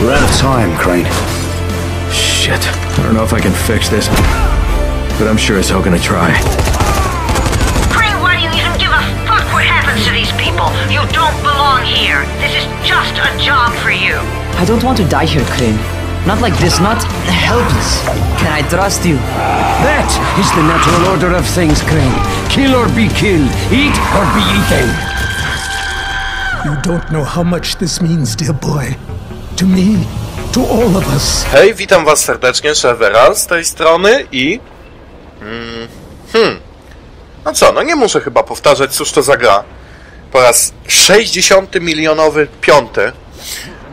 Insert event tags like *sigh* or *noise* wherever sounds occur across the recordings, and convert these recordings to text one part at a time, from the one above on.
We're out of time, Crane. Shit. I don't know if I can fix this. But I'm sure as hell gonna try. Crane, why do you even give a fuck what happens to these people? You don't belong here. This is just a job for you. I don't want to die here, Crane. Not like this, not helpless. Can I trust you? That is the natural order of things, Crane. Kill or be killed. Eat or be eaten. You don't know how much this means, dear boy. To me, to all of us. Hej, witam was serdecznie, Sheveral z tej strony i... Mm, hmm... No co, no nie muszę chyba powtarzać, cóż to za gra. Po raz 60 milionowy piąty.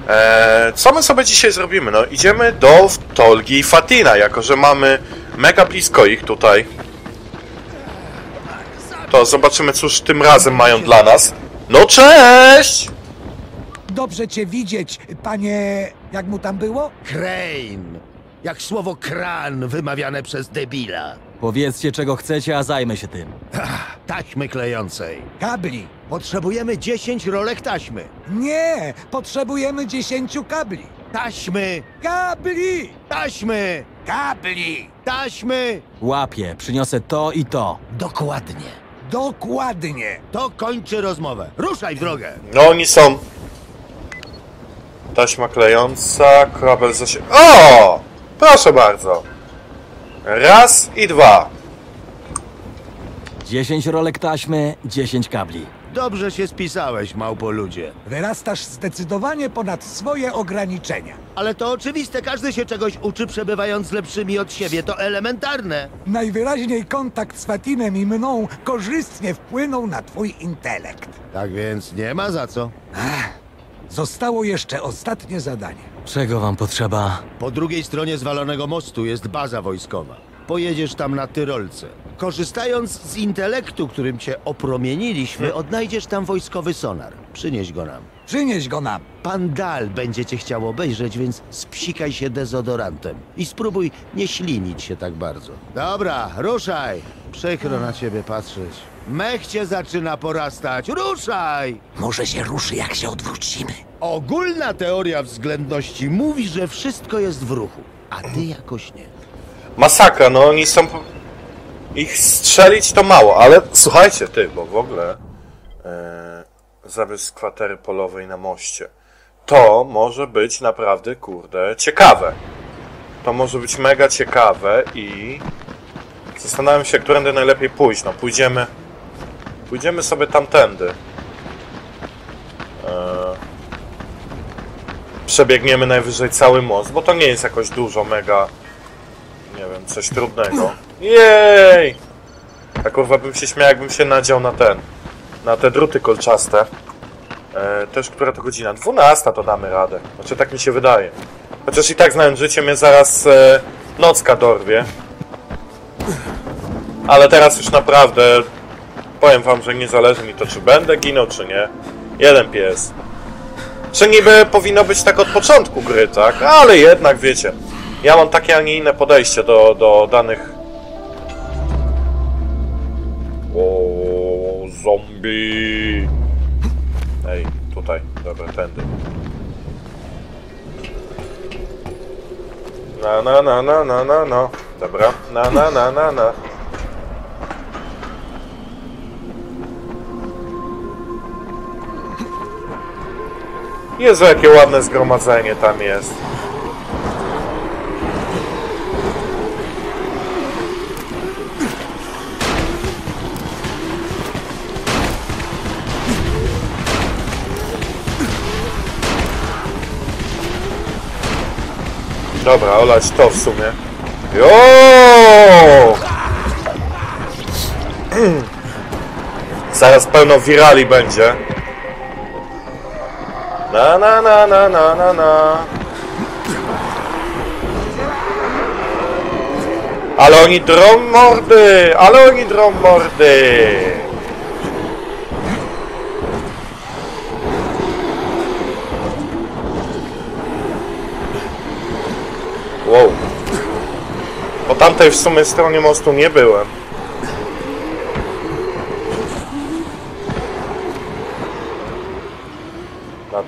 Eee, co my sobie dzisiaj zrobimy? No idziemy do Tolgi i Fatina, jako że mamy mega blisko ich tutaj. To zobaczymy, cóż tym razem mają dla nas. No cześć! Dobrze cię widzieć, panie... jak mu tam było? Crane. Jak słowo kran wymawiane przez debila. Powiedzcie czego chcecie, a zajmę się tym. Taśmy klejącej. Kabli. Potrzebujemy 10 rolek taśmy. Nie, potrzebujemy dziesięciu kabli. Taśmy! Kabli! Taśmy! Kabli! Taśmy! Łapię, przyniosę to i to. Dokładnie. Dokładnie. To kończy rozmowę. Ruszaj w drogę. No oni są. Taśma klejąca, kabel zasie... O! Proszę bardzo. Raz i dwa. 10 rolek taśmy, 10 kabli. Dobrze się spisałeś, małpo ludzie. Wyrastasz zdecydowanie ponad swoje ograniczenia. Ale to oczywiste, każdy się czegoś uczy przebywając z lepszymi od siebie. To elementarne. Najwyraźniej kontakt z Fatinem i mną korzystnie wpłynął na twój intelekt. Tak więc nie ma za co. Zostało jeszcze ostatnie zadanie. Czego wam potrzeba? Po drugiej stronie zwalonego mostu jest baza wojskowa. Pojedziesz tam na Tyrolce. Korzystając z intelektu, którym cię opromieniliśmy, odnajdziesz tam wojskowy sonar. Przynieś go nam. Przynieś go nam. Pan Dal będzie cię chciał obejrzeć, więc spsikaj się dezodorantem. I spróbuj nie ślinić się tak bardzo. Dobra, ruszaj! Przykro na ciebie patrzeć. Mech cię zaczyna porastać. Ruszaj! Może się ruszy, jak się odwrócimy. Ogólna teoria względności mówi, że wszystko jest w ruchu, a ty jakoś nie. Masakra, no oni są... Ich strzelić to mało, ale słuchajcie ty, bo w ogóle... E, z kwatery polowej na moście. To może być naprawdę, kurde, ciekawe. To może być mega ciekawe i... Zastanawiam się, którędy najlepiej pójść. No, pójdziemy... Pójdziemy sobie tamtędy. E, przebiegniemy najwyżej cały most, bo to nie jest jakoś dużo, mega... Nie wiem, coś trudnego. Jej! A kurwa bym się śmiał, jakbym się nadział na ten. Na te druty kolczaste. E, też która to godzina? 12 to damy radę. Znaczy tak mi się wydaje. Chociaż i tak znając życie mnie zaraz e, nocka dorwie. Ale teraz już naprawdę powiem wam, że nie zależy mi to, czy będę ginął, czy nie. Jeden pies. Czy niby powinno być tak od początku gry, tak? Ale jednak wiecie. Ja mam takie, a nie inne podejście do, do danych... O, zombie! Ej, tutaj, dobra, tędy. Na, na, na, na, na, na, no. Dobra, na, na, na, na, na. Jezu, jakie ładne zgromadzenie tam jest. Dobra, olać to w sumie. Jo! *clears throat* Zaraz pełno wirali będzie. Na na na na na na na. Ale oni drą mordy! Ale oni drą mordy! Wow. Po tamtej w sumie stronie mostu nie byłem.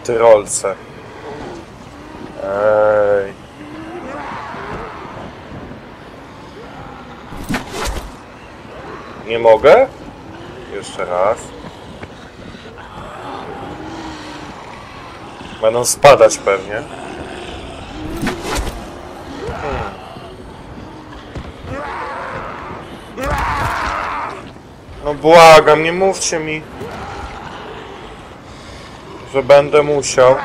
Tyrolce. Ej. Nie mogę? Jeszcze raz. Będą spadać pewnie. Hmm. No błagam, nie mówcie mi, że będę musiał.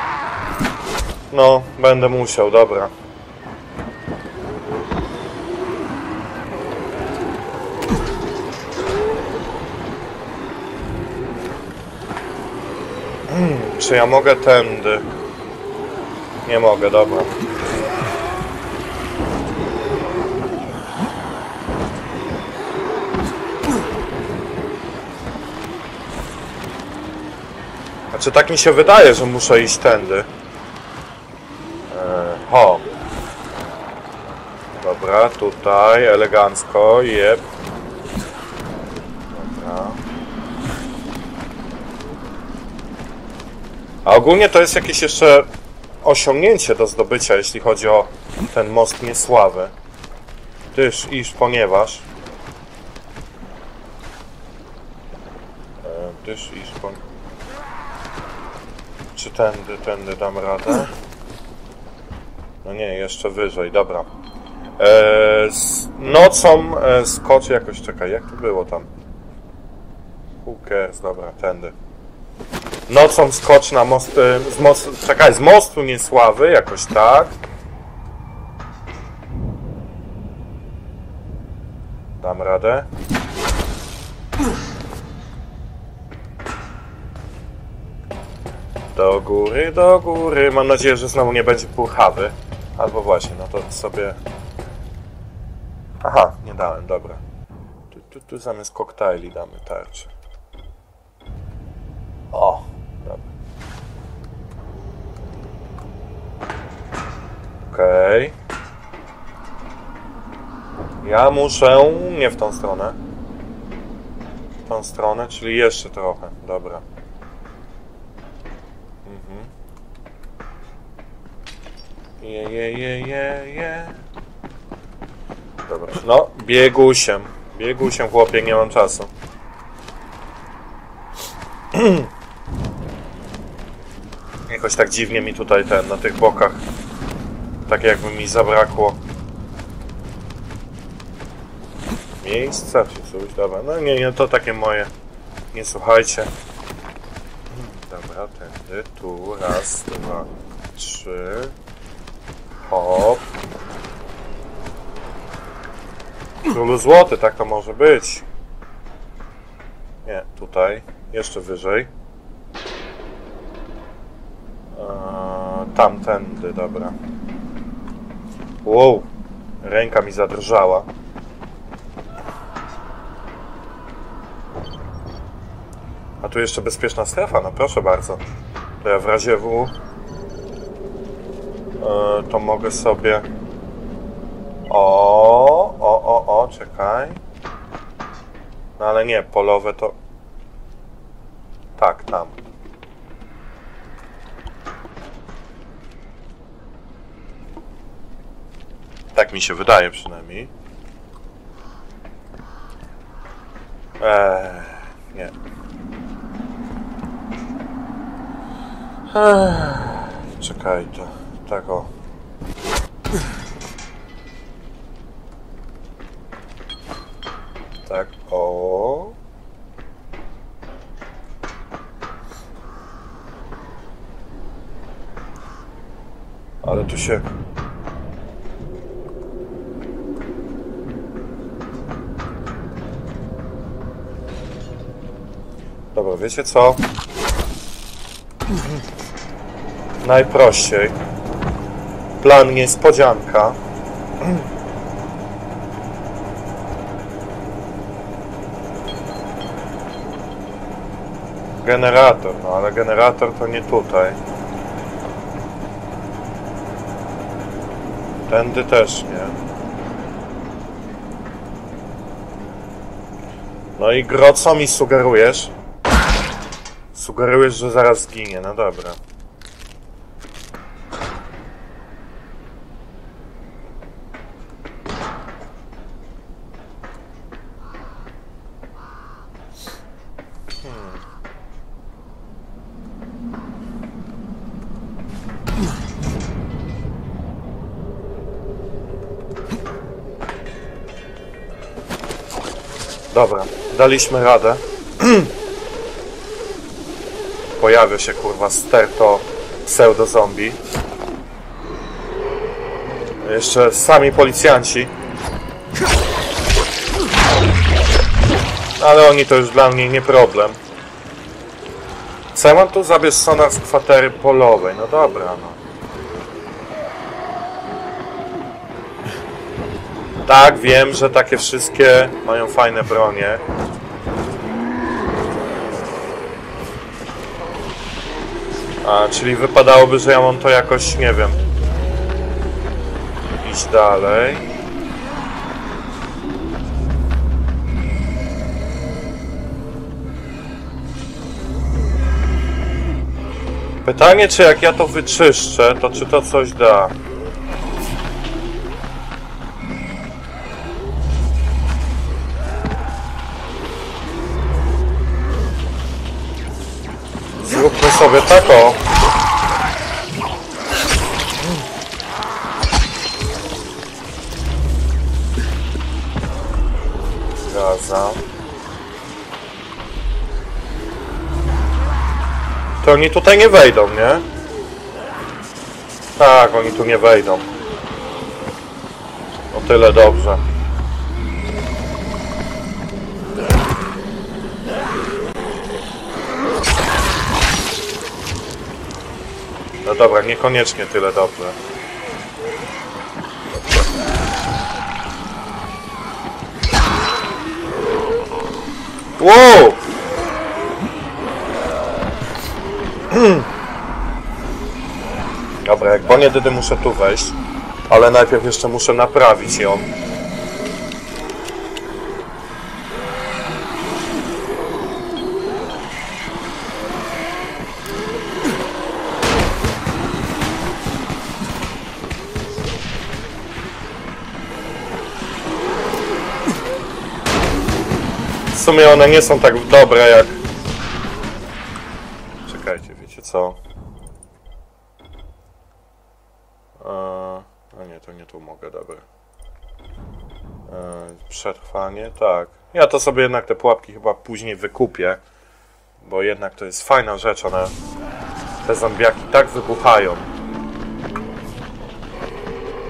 No, będę musiał, dobra. Hmm, czy ja mogę tędy? Nie mogę, dobra. Znaczy tak mi się wydaje, że muszę iść tędy. Eee, ho. Dobra, tutaj, elegancko, jeb. Dobra. A ogólnie to jest jakieś jeszcze osiągnięcie do zdobycia, jeśli chodzi o ten most niesławy. Tyż, iż, ponieważ... Eee, Tyż, iż, ponieważ... Tędy, tędy dam radę? No nie, jeszcze wyżej, dobra. Eee, z nocą e, skoczy jakoś, czekaj, jak to było tam? Who cares, dobra, tędy. Nocą skocz na most, e, z czekaj, z mostu niesławy, jakoś tak. Dam radę. Do góry, do góry. Mam nadzieję, że znowu nie będzie purchawy. Albo właśnie, no to sobie... Aha, nie dałem, dobra. Tu, tu, tu zamiast koktajli damy tarczę. O, dobra. Okej. Ja muszę nie w tą stronę. W tą stronę, czyli jeszcze trochę. Dobra. Je, je, je, je, je. Dobra, no, biegusiem. Biegusiem, chłopie, nie mam czasu. *clears throat* Jakoś tak dziwnie mi tutaj ten, na tych bokach. Tak jakby mi zabrakło miejsca czy coś. Dobra, no nie, nie, to takie moje. Nie słuchajcie. Dobra, tędy, tu, raz, dwa, trzy. Hop. Królu złoty, tak to może być. Nie, tutaj. Jeszcze wyżej. Eee, tamtędy, dobra. Wow, ręka mi zadrżała. A tu jeszcze bezpieczna strefa, no proszę bardzo. To ja w razie W to mogę sobie... O, o, o, o, czekaj. No ale nie, polowe to... Tak, tam. Tak mi się wydaje przynajmniej. Eee, nie. Ech, Czekaj to. Tak o. Tak o. Ale tu się... Dobra, wiecie co? Najprościej. Plan niespodzianka. Generator, no ale generator to nie tutaj. Tędy też nie. No i Gro, co mi sugerujesz? Sugerujesz, że zaraz zginie, no dobra. Dobra, daliśmy radę. *clears throat* Pojawia się kurwa sterto pseudo zombie. Jeszcze sami policjanci. Ale oni to już dla mnie nie problem. Co ja mam tu? Zabierz sonar z kwatery polowej. No dobra, no. Tak, wiem, że takie wszystkie mają fajne bronie. A, czyli wypadałoby, że ja mam to jakoś, nie wiem, iść dalej. Pytanie, czy jak ja to wyczyszczę, to czy to coś da? Sobie tak o. Zgadzam. To oni tutaj nie wejdą, nie? Tak, oni tu nie wejdą. O tyle dobrze. No dobra, niekoniecznie tyle dobrze. Wow! Dobra, jak Bonie Dydy muszę tu wejść, ale najpierw jeszcze muszę naprawić ją. Sumie one nie są tak dobre jak... Czekajcie, wiecie co? A nie, to nie tu mogę, dobra. Eee, przetrwanie, tak. Ja to sobie jednak te pułapki chyba później wykupię. Bo jednak to jest fajna rzecz, one... Te zombiaki tak wybuchają.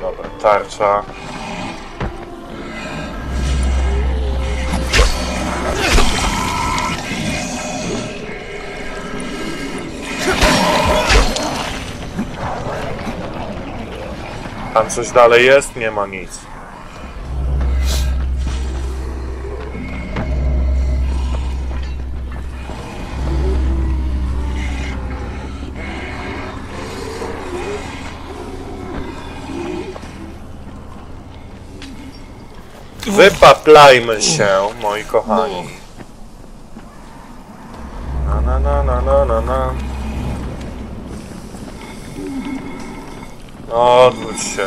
Dobra, tarcza. Tam coś dalej jest? Nie ma nic. Wypaplajmy się, moi kochani. Na na na na na na Odwróć się.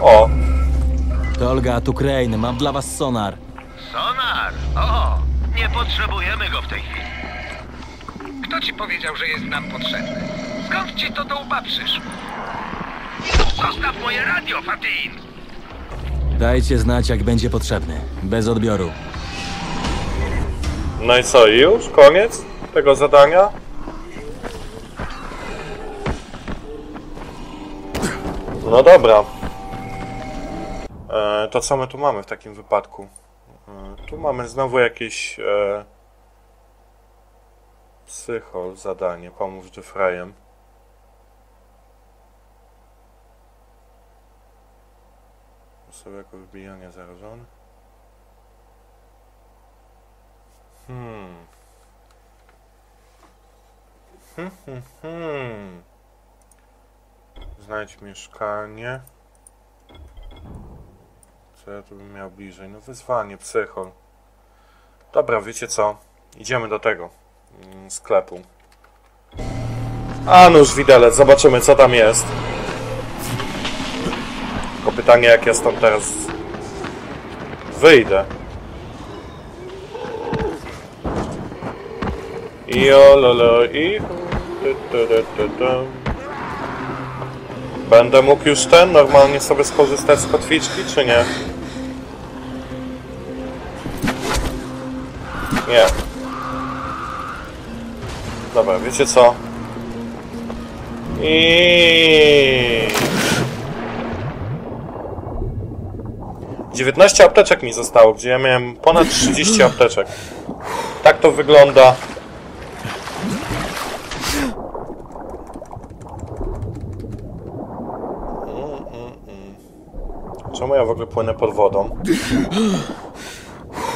O, To Olga, tu Crane, mam dla was sonar. Sonar! O! Nie potrzebujemy go w tej chwili. Kto ci powiedział, że jest nam potrzebny? Skąd ci to do łba przyszło? Zostaw moje radio, Fatin! Dajcie znać, jak będzie potrzebny. Bez odbioru. no i co, już? Koniec tego zadania? No dobra. E, to co my tu mamy w takim wypadku? E, tu mamy znowu jakieś e, psychol zadanie, pomóż Jeffreyem. Sobie jako wybijanie zarażony. Hmm. Hmm, hmm, hmm. Znajdź mieszkanie. Co ja tu bym miał bliżej? No wyzwanie, psychol. Dobra, wiecie co? Idziemy do tego mm, sklepu. A nóż widelec, zobaczymy co tam jest. Tylko pytanie jak ja stąd teraz wyjdę. Jololo i... tu, tu, tu, tu, tu. Będę mógł już ten normalnie sobie skorzystać z kotwiczki, czy nie? Nie. Dobra, wiecie co? I 19 apteczek mi zostało, gdzie ja miałem ponad 30 apteczek. Tak to wygląda. Mm, mm, mm. Czemu ja w ogóle płynę pod wodą?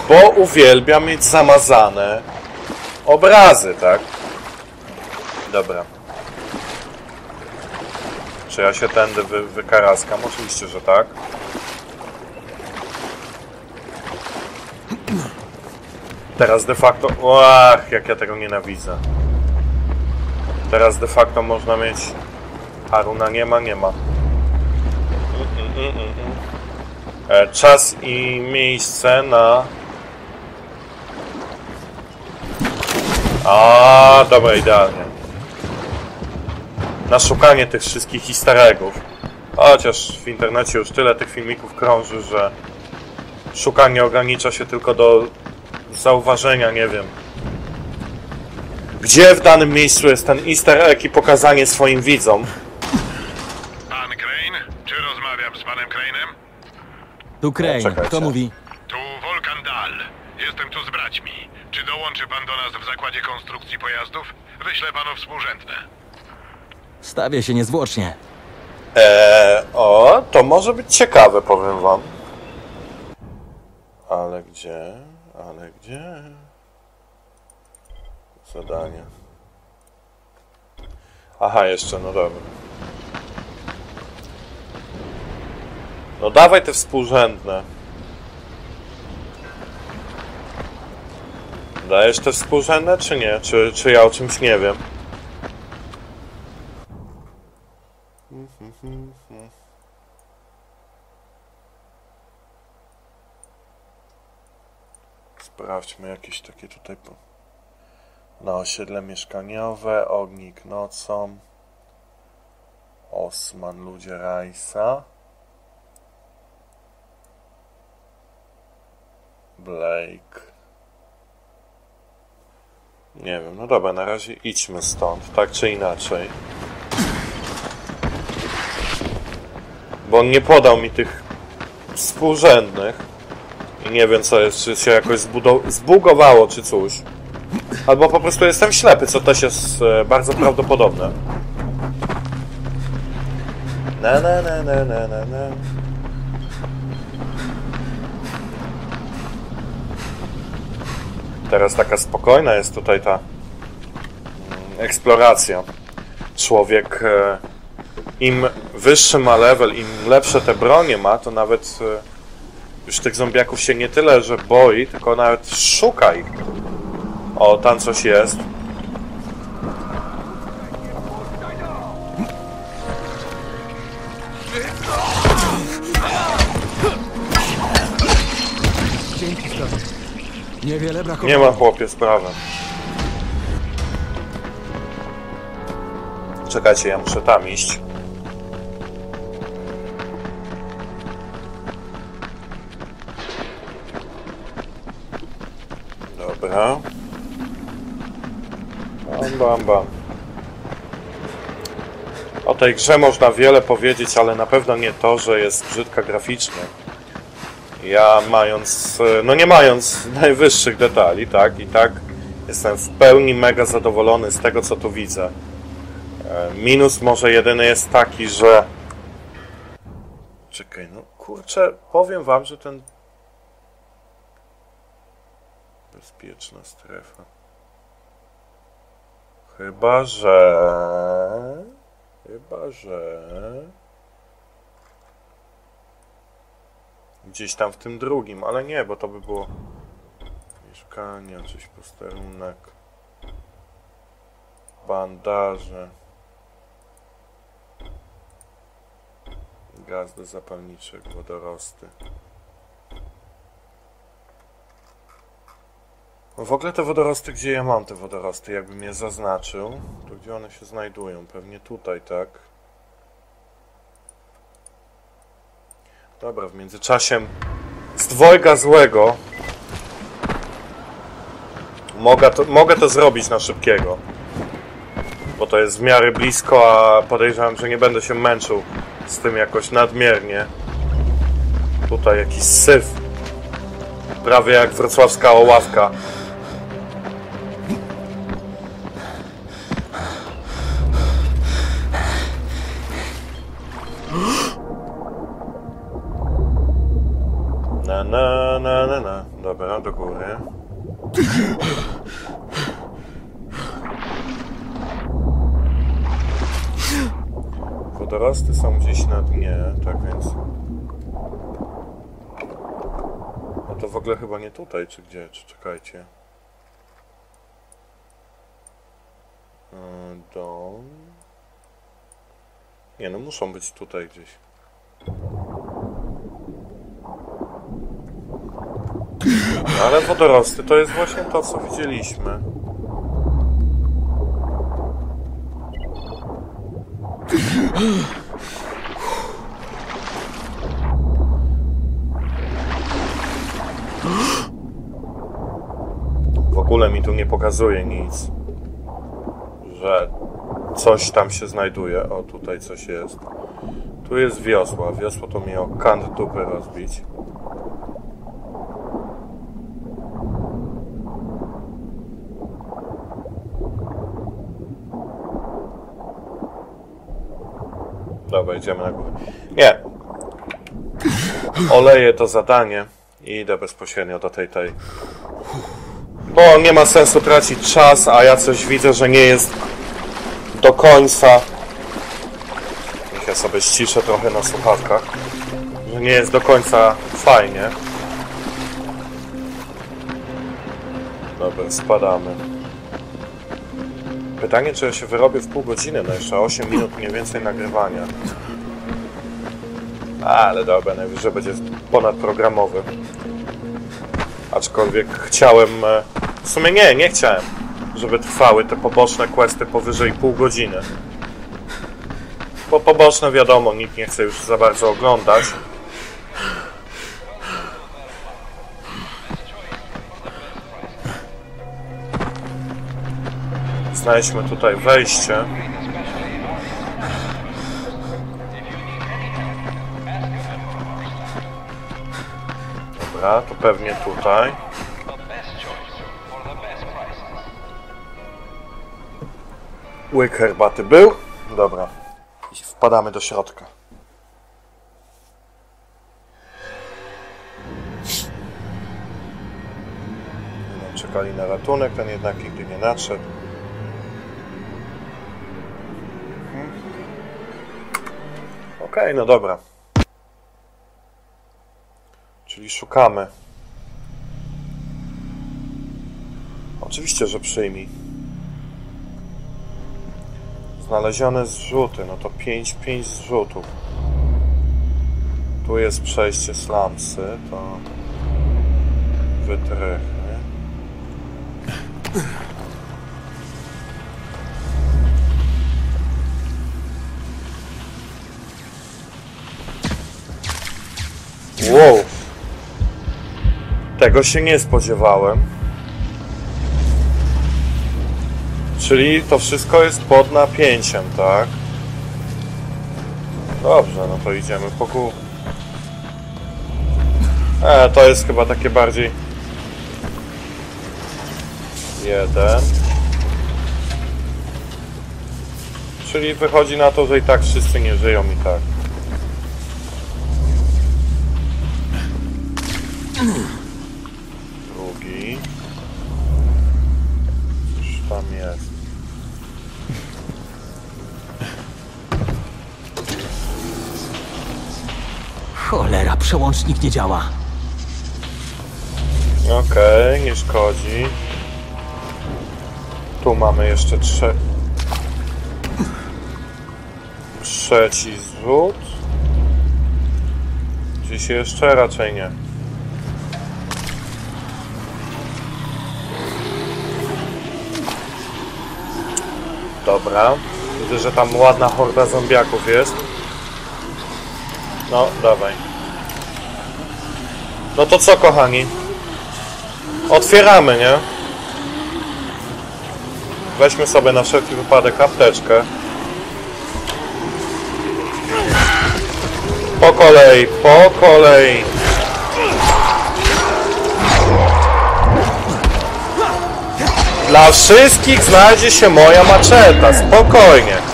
Bo uwielbiam mieć zamazane obrazy, tak? Dobra. Czy ja się tędy wy, wykaraskam? Oczywiście, że tak. Teraz de facto... Ach, jak ja tego nienawidzę. Teraz de facto można mieć... Haruna nie ma, nie ma. Mm, mm, mm, mm. E, Czas i miejsce na... A, dobra, idealnie. Na szukanie tych wszystkich easter. Chociaż w internecie już tyle tych filmików krąży, że szukanie ogranicza się tylko do zauważenia, nie wiem. Gdzie w danym miejscu jest ten easter egg i pokazanie swoim widzom? Pan Crane? Czy rozmawiam z panem Crane'em? Tu Crane, czekajcie. kto mówi? Tu Volkan Dahl. Jestem tu z braćmi. Czy dołączy pan do nas w zakładzie konstrukcji pojazdów? Wyślę panu współrzędne. Stawię się niezwłocznie. Eee, o, to może być ciekawe, powiem wam. Ale gdzie? Ale gdzie? Zadanie. Aha, jeszcze, no dobra. No dawaj te współrzędne. Dajesz te współrzędne, czy nie? Czy, czy ja o czymś nie wiem? Sprawdźmy jakieś takie tutaj na osiedle mieszkaniowe, ognik nocą, Osman, ludzie Rajsa, Blake. Nie wiem, no dobra, na razie idźmy stąd, tak czy inaczej. Bo on nie podał mi tych współrzędnych. I nie wiem co jest, czy się jakoś zbugowało, czy coś. Albo po prostu jestem ślepy, co też jest e, bardzo prawdopodobne. Na na na na na na na. Teraz taka spokojna jest tutaj ta mm, eksploracja. Człowiek e, im wyższy ma level, im lepsze te bronie ma, to nawet e, już tych zombiaków się nie tyle, że boi, tylko nawet szuka ich. O, tam coś jest. Niewiele brakowało. Nie ma chłopie sprawy. Czekajcie, ja muszę tam iść. Dobra. Bam, bam, bam. O tej grze można wiele powiedzieć, ale na pewno nie to, że jest brzydka graficznie. Ja mając, no nie mając najwyższych detali, tak, i tak jestem w pełni mega zadowolony z tego, co tu widzę. E, Minus może jedyny jest taki, że... Czekaj, no kurczę, powiem wam, że ten... Bezpieczna strefa. Chyba, że... Chyba, że... Gdzieś tam w tym drugim, ale nie, bo to by było mieszkanie, coś posterunek, bandaże, gaz do zapalniczek, wodorosty. W ogóle te wodorosty, gdzie ja mam te wodorosty? Jakbym je zaznaczył, to gdzie one się znajdują? Pewnie tutaj, tak? Dobra, w międzyczasie z dwojga złego mogę to, mogę to zrobić na szybkiego. Bo to jest w miarę blisko, a podejrzewam, że nie będę się męczył z tym jakoś nadmiernie. Tutaj jakiś syf. Prawie jak wrocławska oławka. Ogóle chyba nie tutaj, czy gdzie, czy czekajcie. Yy, Dom... Nie no, muszą być tutaj gdzieś. Ale wodorosty to jest właśnie to, co widzieliśmy. Ogóle mi tu nie pokazuje nic, że coś tam się znajduje. O, tutaj coś jest. Tu jest wiosła. Wiosło to mi o kant dupy rozbić. Dobra, idziemy na górę. Nie. Oleję to zadanie i idę bezpośrednio do tej tej. Bo nie ma sensu tracić czas, a ja coś widzę, że nie jest do końca. Niech ja sobie ściszę trochę na słuchawkach. Że nie jest do końca fajnie. Dobra, spadamy. Pytanie, czy ja się wyrobię w pół godziny, no jeszcze 8 minut mniej więcej nagrywania. Ale dobra, najwyżej będzie ponadprogramowy. Aczkolwiek chciałem... W sumie nie, nie chciałem, żeby trwały te poboczne questy powyżej pół godziny. Bo poboczne wiadomo, nikt nie chce już za bardzo oglądać. Znajdźmy tutaj wejście. Dobra, to pewnie tutaj. Łyk herbaty był. Dobra. I wpadamy do środka. Będą Czekali na ratunek, ten jednak nigdy nie nadszedł. Okej, no dobra. Czyli szukamy. Oczywiście, że przyjmij. Znalezione zrzuty, no to 5, 5 zrzutów. Tu jest przejście slamsy, to wytrychy. Wow. Tego się nie spodziewałem. Czyli to wszystko jest pod napięciem, tak? Dobrze, no to idziemy po górę. E, to jest chyba takie bardziej... Jeden. Czyli wychodzi na to, że i tak wszyscy nie żyją i tak. przełącznik nie działa. Okej, okay, nie szkodzi. Tu mamy jeszcze trze... trzeci zrzut. Gdzieś jeszcze? Raczej nie. Dobra. Widzę, że tam ładna horda zombiaków jest. No, dawaj. No to co, kochani? Otwieramy, nie? Weźmy sobie na wszelki wypadek apteczkę. Po kolei, po kolei. Dla wszystkich znajdzie się moja maczeta, spokojnie.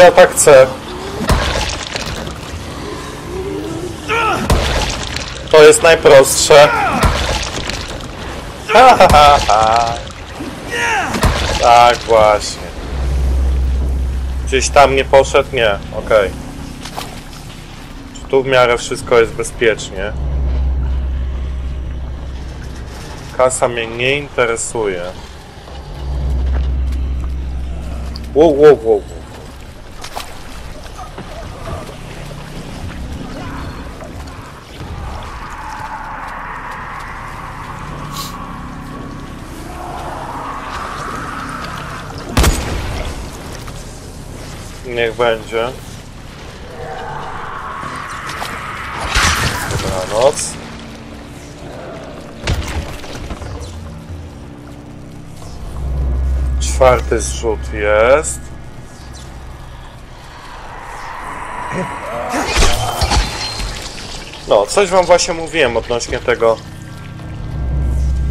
Ja tak chcę. To jest najprostsze. Tak właśnie. Gdzieś tam nie poszedł? Nie. Okej. Czy tu w miarę wszystko jest bezpiecznie? Kasa mnie nie interesuje. Wow, wow, wow, wow. Niech będzie. Dobranoc. Czwarty zrzut jest. No, coś wam właśnie mówiłem odnośnie tego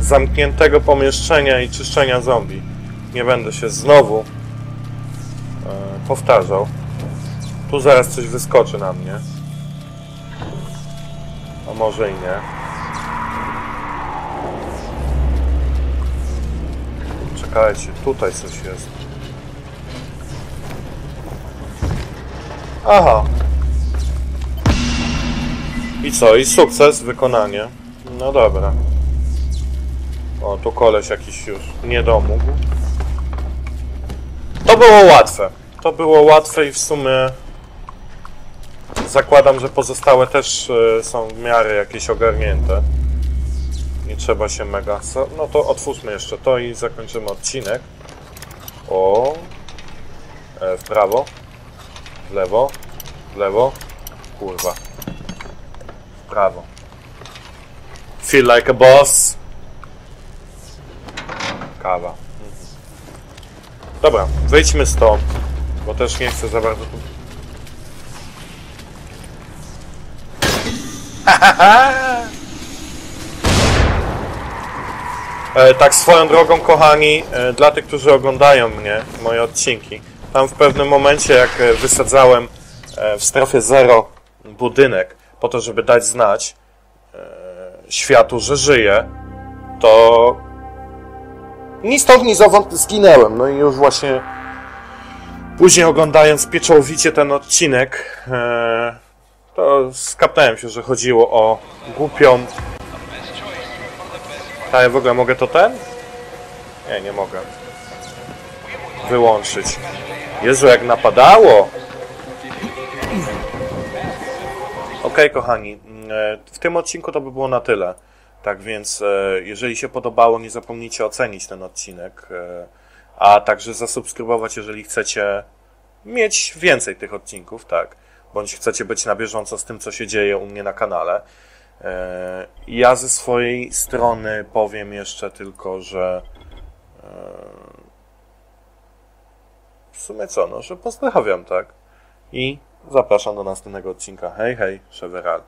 zamkniętego pomieszczenia i czyszczenia zombie. Nie będę się znowu powtarzał. Tu zaraz coś wyskoczy na mnie. A może i nie. Czekajcie, tutaj coś jest. Aha. I co? I sukces, wykonanie. No dobra. O, tu koleś jakiś już nie domógł. To było łatwe. To było łatwe i w sumie zakładam, że pozostałe też e, są w miarę jakieś ogarnięte. Nie trzeba się mega... No to otwórzmy jeszcze to i zakończymy odcinek. O. E, w prawo. W lewo. W lewo. Kurwa. W prawo. Feel like a boss. Kawa. Mhm. Dobra, wyjdźmy stąd, bo też nie chcę za bardzo tu... *laughs* E, tak swoją drogą, kochani, e, dla tych, którzy oglądają mnie, moje odcinki, tam w pewnym momencie, jak e, wysadzałem e, w strefie zero budynek, po to, żeby dać znać e, światu, że żyję, to ni stąd, ni zowąd zginęłem. No i już właśnie później oglądając pieczołowicie ten odcinek, e, to skapnąłem się, że chodziło o głupią... A ja w ogóle mogę to ten? Nie, nie mogę. Wyłączyć. Jezu, jak napadało! Okej, kochani, e, w tym odcinku to by było na tyle. Tak więc, e, jeżeli się podobało, nie zapomnijcie ocenić ten odcinek, a także zasubskrybować, jeżeli chcecie mieć więcej tych odcinków, tak, bądź chcecie być na bieżąco z tym, co się dzieje u mnie na kanale. E, Ja ze swojej strony powiem jeszcze tylko, że e, w sumie co, no, że pozdrawiam, tak, i zapraszam do następnego odcinka. Hej, hej, Szeweral.